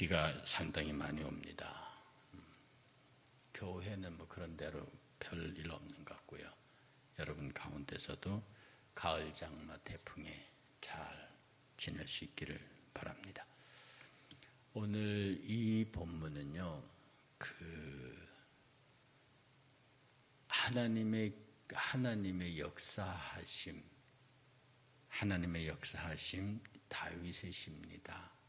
비가 상당히 많이 옵니다. 음, 교회는 뭐 그런 대로 별일 없는 것 같고요. 여러분 가운데서도 가을 장마 태풍에 잘 지낼 수 있기를 바랍니다. 오늘 이 본문은요, 그 하나님의 하나님의 역사하심, 하나님의 역사하심 다윗의 시입니다.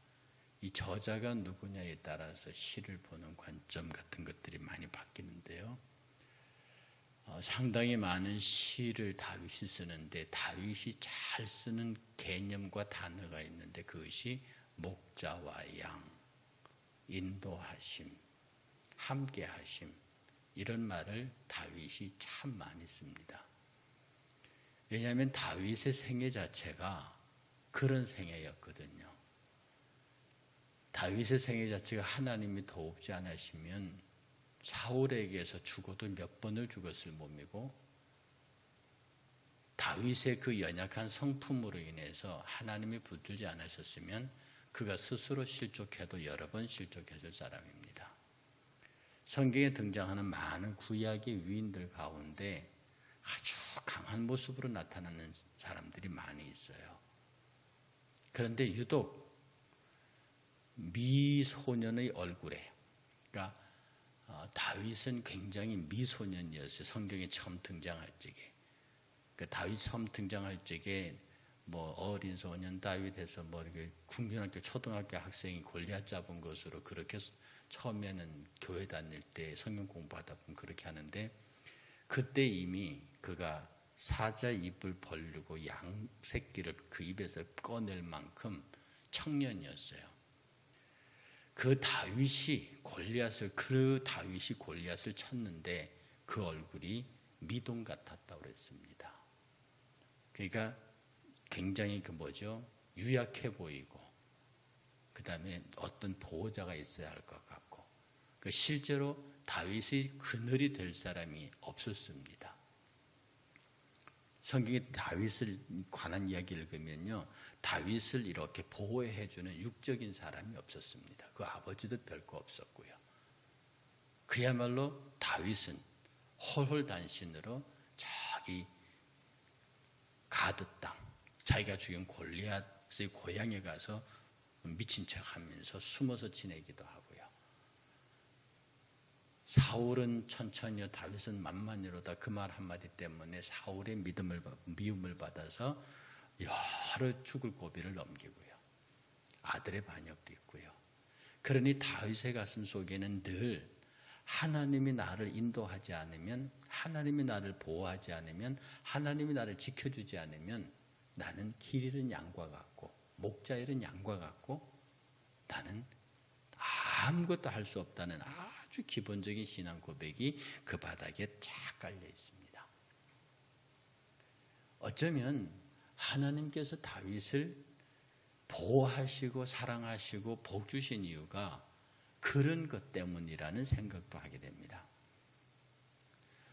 이 저자가 누구냐에 따라서 시를 보는 관점 같은 것들이 많이 바뀌는데요. 어, 상당히 많은 시를 다윗이 쓰는데 다윗이 잘 쓰는 개념과 단어가 있는데 그것이 목자와 양, 인도하심, 함께하심 이런 말을 다윗이 참 많이 씁니다. 왜냐하면 다윗의 생애 자체가 그런 생애였거든요. 다윗의 생애 자체가 하나님이 도우지 않으시면 사울에게서 죽어도 몇 번을 죽었을 몸이고 다윗의 그 연약한 성품으로 인해서 하나님이 붙들지 않으셨으면 그가 스스로 실족해도 여러 번 실족해줄 사람입니다. 성경에 등장하는 많은 구약의 위인들 가운데 아주 강한 모습으로 나타나는 사람들이 많이 있어요. 그런데 유독 미소년의 얼굴에, 그러니까 어, 다윗은 굉장히 미소년이었어요. 성경에 처음 등장할 적에. 그 다윗 처음 등장할 적에 뭐 어린 소년 다윗에서 뭐 이렇게 국민학교 초등학교 학생이 골리앗 잡은 것으로 그렇게 처음에는 교회 다닐 때 성경 공부하다 보면 그렇게 하는데 그때 이미 그가 사자 입을 벌리고 양 새끼를 그 입에서 꺼낼 만큼 청년이었어요. 그 다윗이 골리앗을 그 다윗이 골리앗을 쳤는데 그 얼굴이 미동 같았다고 그랬습니다. 그러니까 굉장히 그 뭐죠? 유약해 보이고 그 다음에 어떤 보호자가 있어야 할 것 같고 그 실제로 다윗의 그늘이 될 사람이 없었습니다. 성경에 다윗을 관한 이야기를 읽으면요. 다윗을 이렇게 보호해 주는 육적인 사람이 없었습니다. 그 아버지도 별거 없었고요. 그야말로 다윗은 홀홀단신으로 저기 가드 땅, 자기가 죽인 골리앗의 고향에 가서 미친 척 하면서 숨어서 지내기도 하고요. 사울은 천천히요, 다윗은 만만히로다 그 말 한마디 때문에 사울의 믿음을, 미움을 받아서 여러 죽을 고비를 넘기고요. 아들의 반역도 있고요. 그러니 다윗의 가슴 속에는 늘 하나님이 나를 인도하지 않으면, 하나님이 나를 보호하지 않으면, 하나님이 나를 지켜주지 않으면 나는 길 잃은 양과 같고, 목자 잃은 양과 같고, 나는 아무것도 할 수 없다는 아주 기본적인 신앙 고백이 그 바닥에 쫙 깔려 있습니다. 어쩌면 하나님께서 다윗을 보호하시고 사랑하시고 복 주신 이유가 그런 것 때문이라는 생각도 하게 됩니다.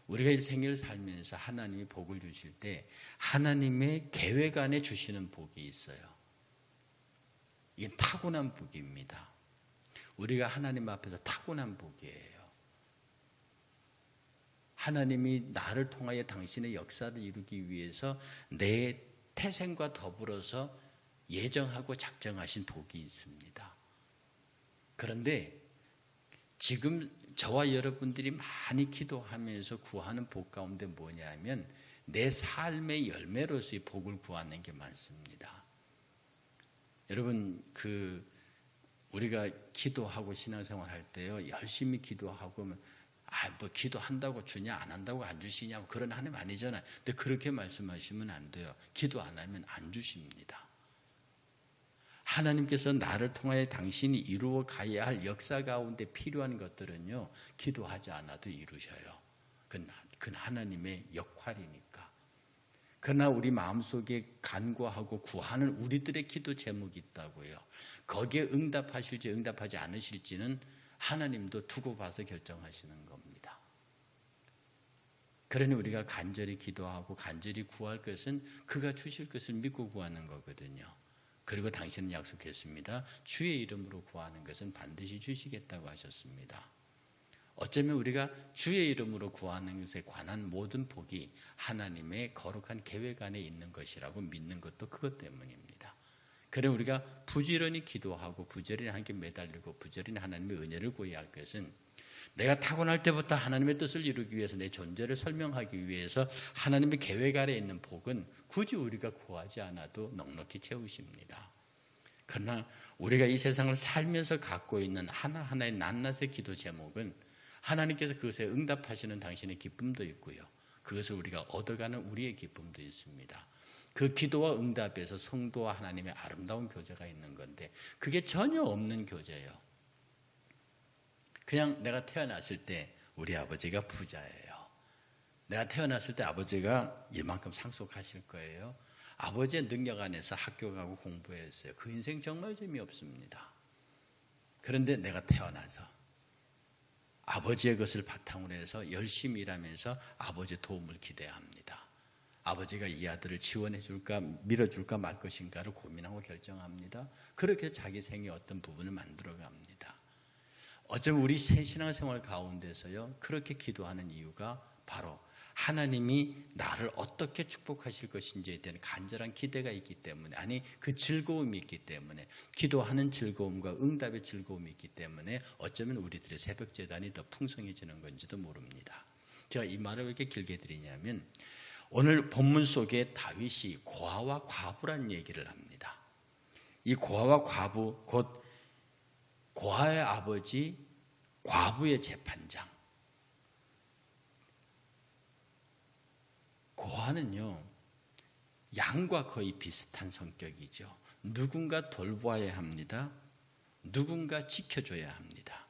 우리가 이 생애를 살면서 하나님이 복을 주실 때 하나님의 계획 안에 주시는 복이 있어요. 이게 타고난 복입니다. 우리가 하나님 앞에서 타고난 복이에요. 하나님이 나를 통하여 당신의 역사를 이루기 위해서 내 태생과 더불어서 예정하고 작정하신 복이 있습니다. 그런데 지금 저와 여러분들이 많이 기도하면서 구하는 복 가운데 뭐냐면 내 삶의 열매로서의 복을 구하는 게 많습니다. 여러분 그 우리가 기도하고 신앙생활 할 때요 열심히 기도하고 아뭐 기도한다고 주냐 안 한다고 안 주시냐 그런 하나님 아니잖아요. 근데 그렇게 말씀하시면 안 돼요. 기도 안 하면 안 주십니다. 하나님께서 나를 통하여 당신이 이루어 가야 할 역사 가운데 필요한 것들은요, 기도하지 않아도 이루셔요. 그건 하나님의 역할이니까. 그러나 우리 마음속에 간구하고 구하는 우리들의 기도 제목이 있다고요. 거기에 응답하실지 응답하지 않으실지는 하나님도 두고 봐서 결정하시는 겁니다. 그러니 우리가 간절히 기도하고 간절히 구할 것은 그가 주실 것을 믿고 구하는 거거든요. 그리고 당신은 약속했습니다. 주의 이름으로 구하는 것은 반드시 주시겠다고 하셨습니다. 어쩌면 우리가 주의 이름으로 구하는 것에 관한 모든 복이 하나님의 거룩한 계획 안에 있는 것이라고 믿는 것도 그것 때문입니다. 그래 우리가 부지런히 기도하고 부지런히 하나님께 매달리고 부지런히 하나님의 은혜를 구해야 할 것은 내가 타고날 때부터 하나님의 뜻을 이루기 위해서 내 존재를 설명하기 위해서 하나님의 계획 아래 있는 복은 굳이 우리가 구하지 않아도 넉넉히 채우십니다. 그러나 우리가 이 세상을 살면서 갖고 있는 하나하나의 낱낱의 기도 제목은 하나님께서 그것에 응답하시는 당신의 기쁨도 있고요. 그것을 우리가 얻어가는 우리의 기쁨도 있습니다. 그 기도와 응답에서 성도와 하나님의 아름다운 교제가 있는 건데 그게 전혀 없는 교제예요. 그냥 내가 태어났을 때 우리 아버지가 부자예요. 내가 태어났을 때 아버지가 이만큼 상속하실 거예요. 아버지의 능력 안에서 학교 가고 공부했어요. 그 인생 정말 재미없습니다. 그런데 내가 태어나서 아버지의 것을 바탕으로 해서 열심히 일하면서 아버지의 도움을 기대합니다. 아버지가 이 아들을 지원해 줄까 밀어 줄까 말 것인가를 고민하고 결정합니다. 그렇게 자기 생의 어떤 부분을 만들어 갑니다. 어쩌면 우리 신앙생활 가운데서요 그렇게 기도하는 이유가 바로 하나님이 나를 어떻게 축복하실 것인지에 대한 간절한 기대가 있기 때문에 아니 그 즐거움이 있기 때문에 기도하는 즐거움과 응답의 즐거움이 있기 때문에 어쩌면 우리들의 새벽 재단이 더 풍성해지는 건지도 모릅니다. 제가 이 말을 왜 이렇게 길게 드리냐면 오늘 본문 속에 다윗이 고아와 과부란 얘기를 합니다. 이 고아와 과부 곧 고아의 아버지 과부의 재판장 고아는요, 양과 거의 비슷한 성격이죠. 누군가 돌보아야 합니다. 누군가 지켜줘야 합니다.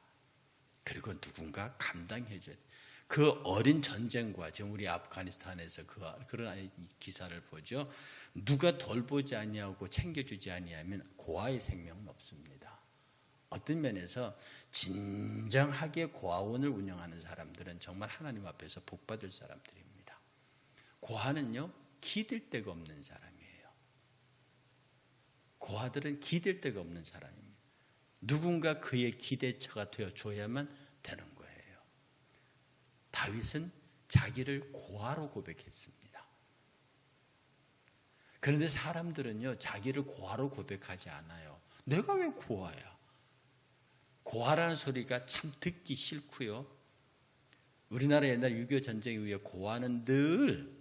그리고 누군가 감당해줘야 돼요. 그 어린 전쟁과 지금 우리 아프가니스탄에서 그, 그런 기사를 보죠. 누가 돌보지 아니하고 챙겨주지 아니하면 고아의 생명은 없습니다. 어떤 면에서 진정하게 고아원을 운영하는 사람들은 정말 하나님 앞에서 복받을 사람들입니다. 고아는요, 기댈 데가 없는 사람이에요. 고아들은 기댈 데가 없는 사람입니다. 누군가 그의 기대처가 되어 줘야만 되는 거예요. 다윗은 자기를 고아로 고백했습니다. 그런데 사람들은요, 자기를 고아로 고백하지 않아요. 내가 왜 고아야? 고아라는 소리가 참 듣기 싫고요. 우리나라 옛날 6.25 전쟁 이후에 고아는 늘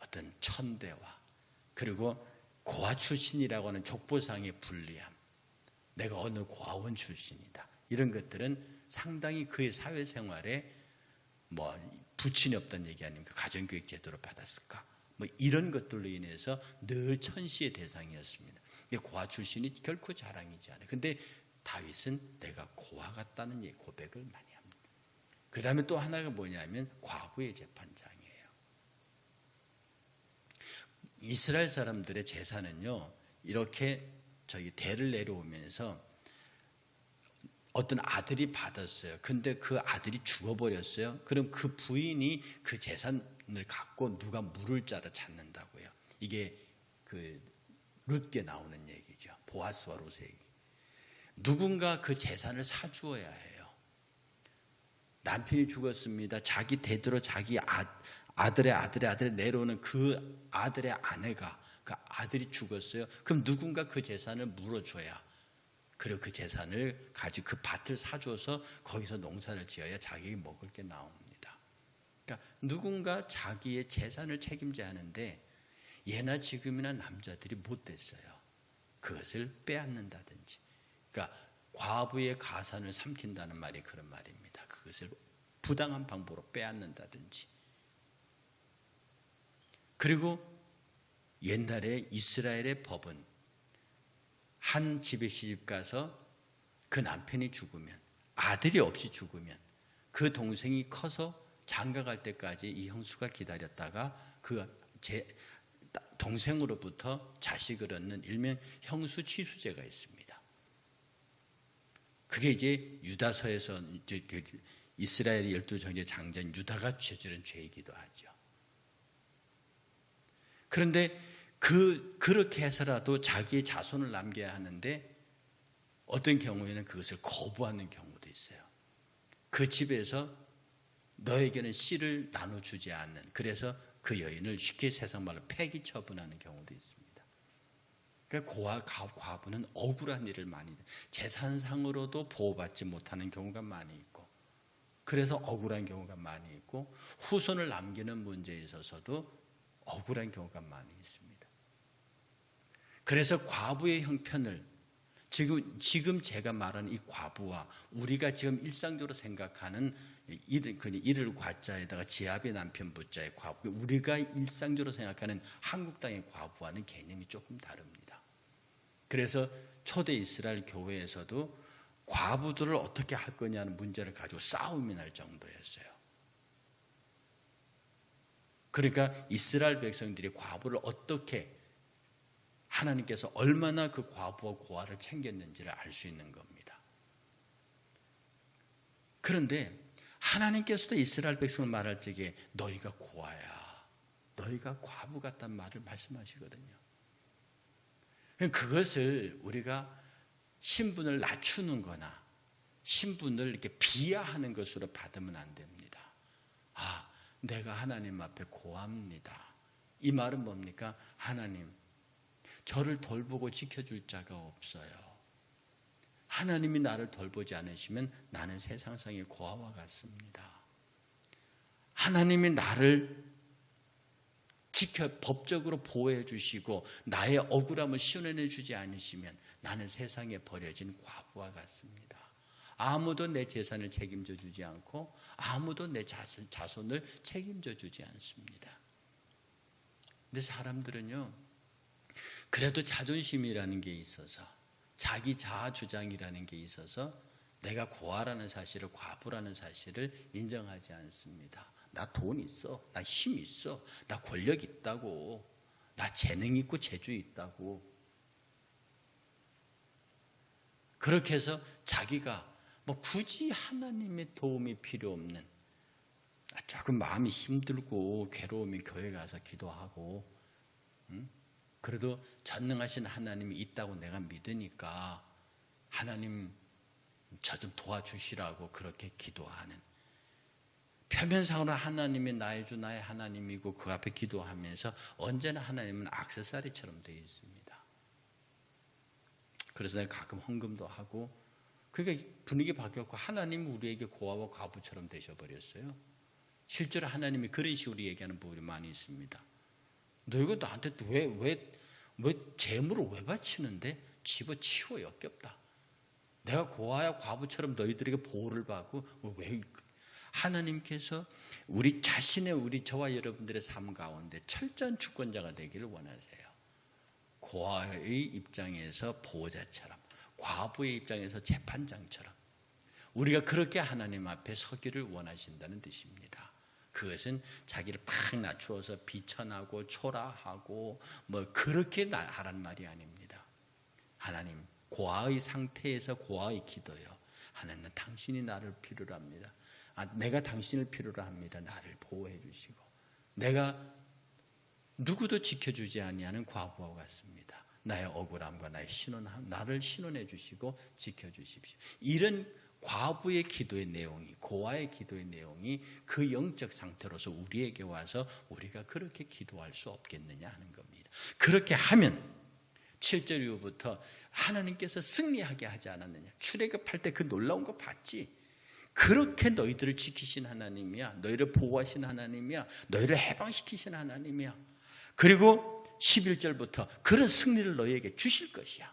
어떤 천대와 그리고 고아 출신이라고 하는 족보상의 불리함. 내가 어느 고아원 출신이다. 이런 것들은 상당히 그의 사회생활에 뭐 부친이 없던 얘기 아닙니까? 가정교육 제도를 받았을까? 뭐 이런 것들로 인해서 늘 천시의 대상이었습니다. 고아 출신이 결코 자랑이지 않아요. 근데 다윗은 내가 고아 같다는 고백을 많이 합니다. 그 다음에 또 하나가 뭐냐면 과부의 재판장. 이스라엘 사람들의 제사는요, 이렇게 저기 대를 내려오면서 어떤 아들이 받았어요. 근데 그 아들이 죽어버렸어요. 그럼 그 부인이 그 재산을 갖고 누가 물을 자라 찾는다고요. 이게 그 룻게 나오는 얘기죠. 보아스와 롯의 얘기. 누군가 그 재산을 사주어야 해요. 남편이 죽었습니다. 자기 대대로 자기 아, 아들의 아들의 아들이 내려오는 그 아들의 아내가 그 아들이 죽었어요. 그럼 누군가 그 재산을 물어줘야 그리고 그 재산을 가지고 그 밭을 사줘서 거기서 농사를 지어야 자기가 먹을 게 나옵니다. 그러니까 누군가 자기의 재산을 책임져야 하는데 예나 지금이나 남자들이 못 됐어요. 그것을 빼앗는다든지. 그러니까 과부의 가산을 삼킨다는 말이 그런 말입니다. 그것을 부당한 방법으로 빼앗는다든지. 그리고 옛날에 이스라엘의 법은 한 집에 시집 가서 그 남편이 죽으면 아들이 없이 죽으면 그 동생이 커서 장가 갈 때까지 이 형수가 기다렸다가 그 제 동생으로부터 자식을 얻는 일명 형수 취수제가 있습니다. 그게 이제 유다서에서 이제 그 이스라엘의 열두 정제 장자인 유다가 저지른 죄이기도 하죠. 그런데 그 그렇게 해서라도 자기의 자손을 남겨야 하는데 어떤 경우에는 그것을 거부하는 경우도 있어요. 그 집에서 너에게는 씨를 나눠주지 않는 그래서 그 여인을 쉽게 세상 말로 폐기 처분하는 경우도 있습니다. 그러니까 고아 과부는 억울한 일을 많이 재산상으로도 보호받지 못하는 경우가 많이 있고 그래서 억울한 경우가 많이 있고 후손을 남기는 문제에 있어서도 억울한 경우가 많이 있습니다. 그래서 과부의 형편을 지금 지금 제가 말하는 이 과부와 우리가 지금 일상적으로 생각하는 이를 그 이를 과자에다가 지압의 남편 부자의 과부 우리가 일상적으로 생각하는 한국 땅의 과부와는 개념이 조금 다릅니다. 그래서 초대 이스라엘 교회에서도 과부들을 어떻게 할 거냐는 문제를 가지고 싸움이 날 정도였어요. 그러니까 이스라엘 백성들이 과부를 어떻게 하나님께서 얼마나 그 과부와 고아를 챙겼는지를 알 수 있는 겁니다. 그런데 하나님께서도 이스라엘 백성을 말할 적에 너희가 고아야, 너희가 과부 같단 말을 말씀하시거든요. 그것을 우리가 신분을 낮추는 거나 신분을 이렇게 비하하는 것으로 받으면 안 됩니다. 아, 내가 하나님 앞에 고합니다. 이 말은 뭡니까? 하나님, 저를 돌보고 지켜줄 자가 없어요. 하나님이 나를 돌보지 않으시면 나는 세상상의 고아와 같습니다. 하나님이 나를 지켜 법적으로 보호해 주시고 나의 억울함을 시원해 주지 않으시면 나는 세상에 버려진 과부와 같습니다. 아무도 내 재산을 책임져 주지 않고 아무도 내 자손, 자손을 책임져 주지 않습니다. 근데 사람들은요, 그래도 자존심이라는 게 있어서 자기 자아 주장이라는 게 있어서 내가 고아라는 사실을 과부라는 사실을 인정하지 않습니다. 나 돈 있어. 나 힘 있어. 나 권력 있다고. 나 재능 있고 재주 있다고. 그렇게 해서 자기가 뭐 굳이 하나님의 도움이 필요 없는 조금 마음이 힘들고 괴로움이 교회 가서 기도하고 응? 그래도 전능하신 하나님이 있다고 내가 믿으니까 하나님 저 좀 도와주시라고 그렇게 기도하는 표면상으로 하나님이 나의 주 나의 하나님이고 그 앞에 기도하면서 언제나 하나님은 악세사리처럼 되어 있습니다. 그래서 내가 가끔 헌금도 하고 그러니까 분위기 바뀌었고 하나님 우리에게 고아와 과부처럼 되셔버렸어요. 실제로 하나님이 그런 식으로 얘기하는 부분이 많이 있습니다. 너희가 나한테 왜, 왜, 왜 재물을 왜 바치는데 집어치워 역겹다. 내가 고아야 과부처럼 너희들에게 보호를 받고 왜 하나님께서 우리 자신의 우리 저와 여러분들의 삶 가운데 철저한 주권자가 되기를 원하세요. 고아의 입장에서 보호자처럼, 과부의 입장에서 재판장처럼 우리가 그렇게 하나님 앞에 서기를 원하신다는 뜻입니다. 그것은 자기를 팍 낮추어서 비천하고 초라하고 뭐 그렇게 하란 말이 아닙니다. 하나님 고아의 상태에서 고아의 기도요. 하나님 당신이 나를 필요로 합니다. 아, 내가 당신을 필요로 합니다. 나를 보호해 주시고 내가 누구도 지켜주지 아니하는 과부와 같습니다. 나의 억울함과 나의 신원함, 나를 신원해 주시고 지켜 주십시오. 이런 과부의 기도의 내용이 고아의 기도의 내용이 그 영적 상태로서 우리에게 와서 우리가 그렇게 기도할 수 없겠느냐 하는 겁니다. 그렇게 하면 7절 이후부터 하나님께서 승리하게 하지 않았느냐. 출애굽할 때 그 놀라운 거 봤지. 그렇게 너희들을 지키신 하나님이야. 너희를 보호하신 하나님이야. 너희를 해방시키신 하나님이야. 그리고 11절부터 그런 승리를 너희에게 주실 것이야.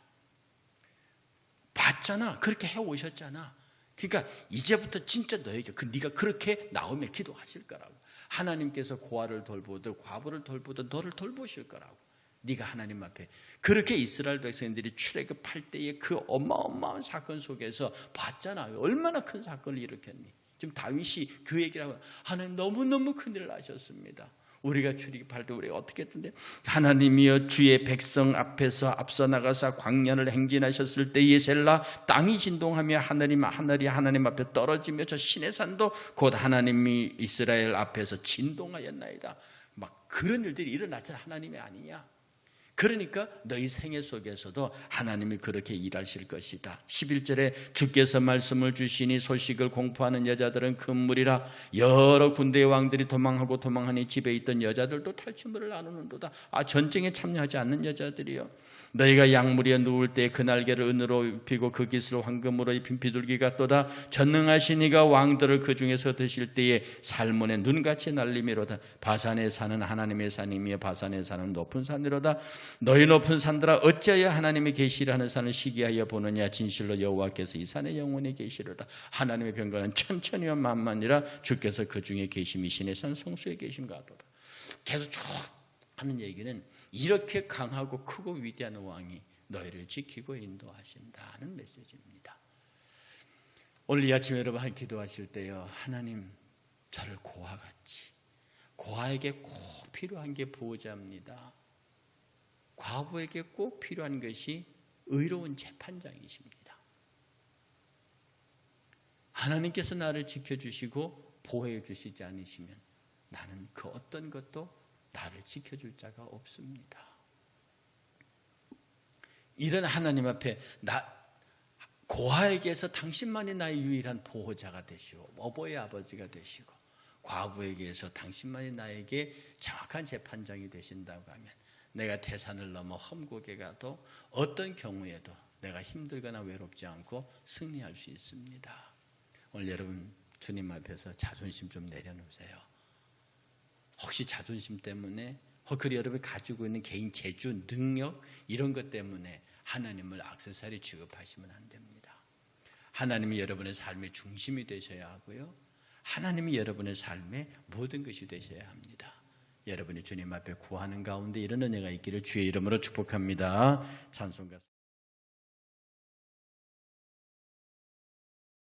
봤잖아. 그렇게 해 오셨잖아. 그러니까 이제부터 진짜 너에게 그 네가 그렇게 나오면 기도하실 거라고. 하나님께서 고아를 돌보듯 과부를 돌보듯 너를 돌보실 거라고. 네가 하나님 앞에 그렇게 이스라엘 백성들이 출애굽할 때의 그 어마어마한 사건 속에서 봤잖아요. 얼마나 큰 사건을 일으켰니? 지금 다윗이 그 얘기를 하고 하나님 너무너무 큰일을 하셨습니다. 우리가 출입할 때 우리가 어떻게 했던데 하나님이여 주의 백성 앞에서 앞서 나가사 광년을 행진하셨을 때에 셀라 땅이 진동하며 하늘이 하늘이 하나님 앞에 떨어지며 저 신의 산도 곧 하나님이 이스라엘 앞에서 진동하였나이다. 막 그런 일들이 일어났잖아 하나님이 아니냐. 그러니까 너희 생애 속에서도 하나님이 그렇게 일하실 것이다. 11절에 주께서 말씀을 주시니 소식을 공포하는 여자들은 금물이라 여러 군대의 왕들이 도망하고 도망하니 집에 있던 여자들도 탈취물을 나누는도다. 아 전쟁에 참여하지 않는 여자들이요. 너희가 양무리에 누울 때 그 날개를 은으로 입히고 그 깃을 황금으로 입힌 비둘기가 또다 전능하신 이가 왕들을 그 중에서 드실 때에 살몬의 눈같이 날리미로다. 바산에 사는 하나님의 산이며 바산에 사는 높은 산이로다. 너희 높은 산들아 어찌하여 하나님의 계시를 하는 산을 시기하여 보느냐? 진실로 여호와께서 이 산에 영원히 계시로다. 하나님의 병거는 천천히와 만만이라 주께서 그 중에 계심이 신의 산 성수에 계심 같도다. 계속 쭉 하는 얘기는 이렇게 강하고 크고 위대한 왕이 너희를 지키고 인도하신다는 메시지입니다. 오늘 이 아침에 여러분 한 기도하실 때요. 하나님 저를 고아 같이 고아에게 꼭 필요한 게 보호자입니다. 과부에게 꼭 필요한 것이 의로운 재판장이십니다. 하나님께서 나를 지켜주시고 보호해 주시지 않으시면 나는 그 어떤 것도 나를 지켜줄 자가 없습니다. 이런 하나님 앞에 나 고아에게서 당신만이 나의 유일한 보호자가 되시고 어버이 아버지가 되시고 과부에게서 당신만이 나에게 정확한 재판장이 되신다고 하면 내가 태산을 넘어 험곡에 가도 어떤 경우에도 내가 힘들거나 외롭지 않고 승리할 수 있습니다. 오늘 여러분 주님 앞에서 자존심 좀 내려놓으세요. 혹시 자존심 때문에 혹은 여러분이 가지고 있는 개인 재주, 능력 이런 것 때문에 하나님을 악세사리 취급하시면 안 됩니다. 하나님이 여러분의 삶의 중심이 되셔야 하고요. 하나님이 여러분의 삶의 모든 것이 되셔야 합니다. 여러분이 주님 앞에 구하는 가운데 이런 은혜가 있기를 주의 이름으로 축복합니다. 찬송가